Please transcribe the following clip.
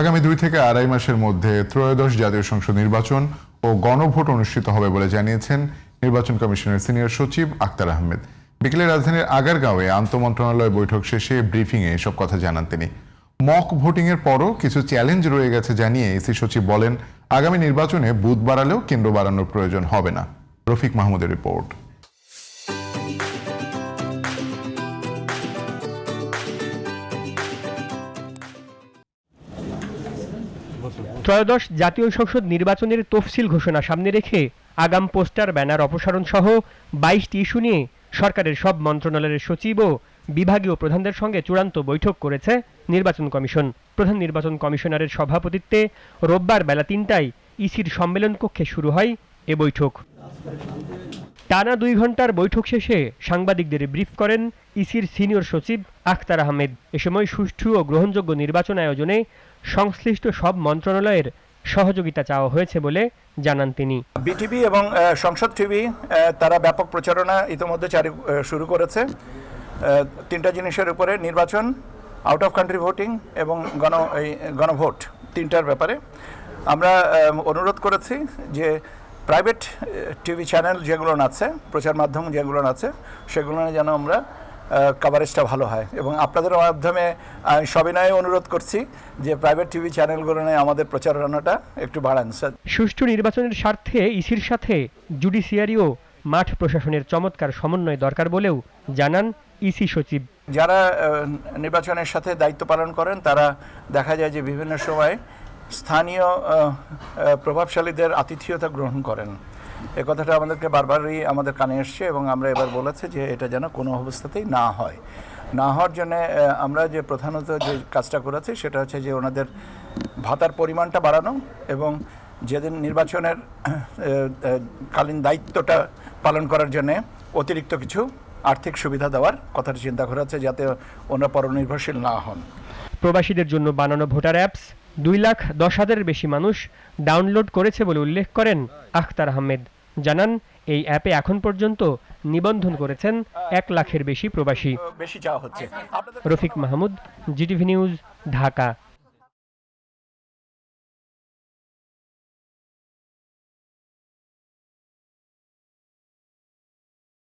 আগামী দুই থেকে আড়াই মাসের মধ্যে ত্রয়োদশ জাতীয় সংসদ নির্বাচন ও গণভোট অনুষ্ঠিত হবে বলে জানিয়েছেন নির্বাচন কমিশনের সিনিয়র সচিব আক্তার আহমেদ। বিকেলে রাজধানীর আগারগাঁওয়ে আন্তমন্ত্রণালয় বৈঠক শেষে ব্রিফিংয়ে এসব কথা জানান তিনি। মক ভোটিং এর পরও কিছু চ্যালেঞ্জ রয়ে গেছে জানিয়ে ইসি সচিব বলেন, আগামী নির্বাচনে বুথ বাড়ালেও কেন্দ্র বাড়ানোর প্রয়োজন হবে না। রফিক মাহমুদের রিপোর্ট। ত্রয়োদশ জাতীয় সংসদ নির্বাচনের তফসিল ঘোষণা সামনে রেখে আগাম পোস্টার, ব্যানার অপসারণ সহ বাইশটি ইস্যু নিয়ে সরকারের সব মন্ত্রণালয়ের সচিব ও বিভাগীয় প্রধানদের সঙ্গে চূড়ান্ত বৈঠক করেছে নির্বাচন কমিশন। প্রধান নির্বাচন কমিশনারের সভাপতিত্বে রোববার বেলা তিনটায় ইসির সম্মেলন কক্ষে শুরু হয় এ বৈঠক। টানা দুই ঘণ্টার বৈঠক শেষে সাংবাদিকদের ব্রিফ করেন ইসির সিনিয়র সচিব আখতার আহমেদ। এ সময় সুষ্ঠু ও গ্রহণযোগ্য নির্বাচন আয়োজনে সংশ্লিষ্ট সব মন্ত্রণালয়ের সহযোগিতা চাওয়া হয়েছে বলে জানান তিনি। বিটিভি এবং সংসদ টিভি তারা ব্যাপক প্রচারণা ইতিমধ্যে শুরু করেছে। তিনটা জিনিসের উপরে নির্বাচন আউট অফ কান্ট্রি ভোটিং এবং গণ গণভোট, তিনটার ব্যাপারে। আমরা অনুরোধ করেছি যে প্রাইভেট টিভি চ্যানেল যেগুলো আছে প্রচার মাধ্যম যেগুলো আছে সেগুলো যেন আমরা কাভারেজটা ভালো হয়। এবং আপনাদের মাধ্যমে আমি সবিনয়ে অনুরোধ করছি যে প্রাইভেট টিভি চ্যানেলগুলো নিয়ে আমাদের প্রচারণাটা একটু বাড়ান। স্যার। সুষ্ঠু নির্বাচনের স্বার্থে ইসির সাথে জুডিশিয়ারি ও মাঠ প্রশাসনের চমৎকার সমন্বয় দরকার বলেও জানান ইসি সচিব। যারা নির্বাচনের সাথে দায়িত্ব পালন করেন তারা দেখা যায় যে বিভিন্ন সময় স্থানীয় প্রভাবশালীদের আতিথেয়তা গ্রহণ করেন। এ কথাটা আমাদেরকে বারবারই আমাদের কানে এসছে এবং আমরা এবার বলেছি যে এটা যেন কোনো অবস্থাতেই না হয়। না হওয়ার জন্যে আমরা যে প্রধানত যে কাজটা করেছি সেটা হচ্ছে যে ওনাদের ভাতার পরিমাণটা বাড়ানো এবং যেদিন নির্বাচনের কালীন দায়িত্বটা পালন করার জন্য অতিরিক্ত কিছু আর্থিক সুবিধা দেওয়ার কথাটা চিন্তা করা হচ্ছে যাতে ওনারা পরনির্ভরশীল না হন। প্রবাসীদের জন্য বানানো ভোটার অ্যাপস দুই লাখ দশ হাজারের বেশি মানুষ ডাউনলোড করেছে বলে উল্লেখ করেন আখতার আহমেদ। জানান এই অ্যাপে এখন পর্যন্ত নিবন্ধন করেছেন এক লাখের বেশি প্রবাসী। বেশি চাওয়া হচ্ছে। Rafiq Mahmud GTV news Dhaka.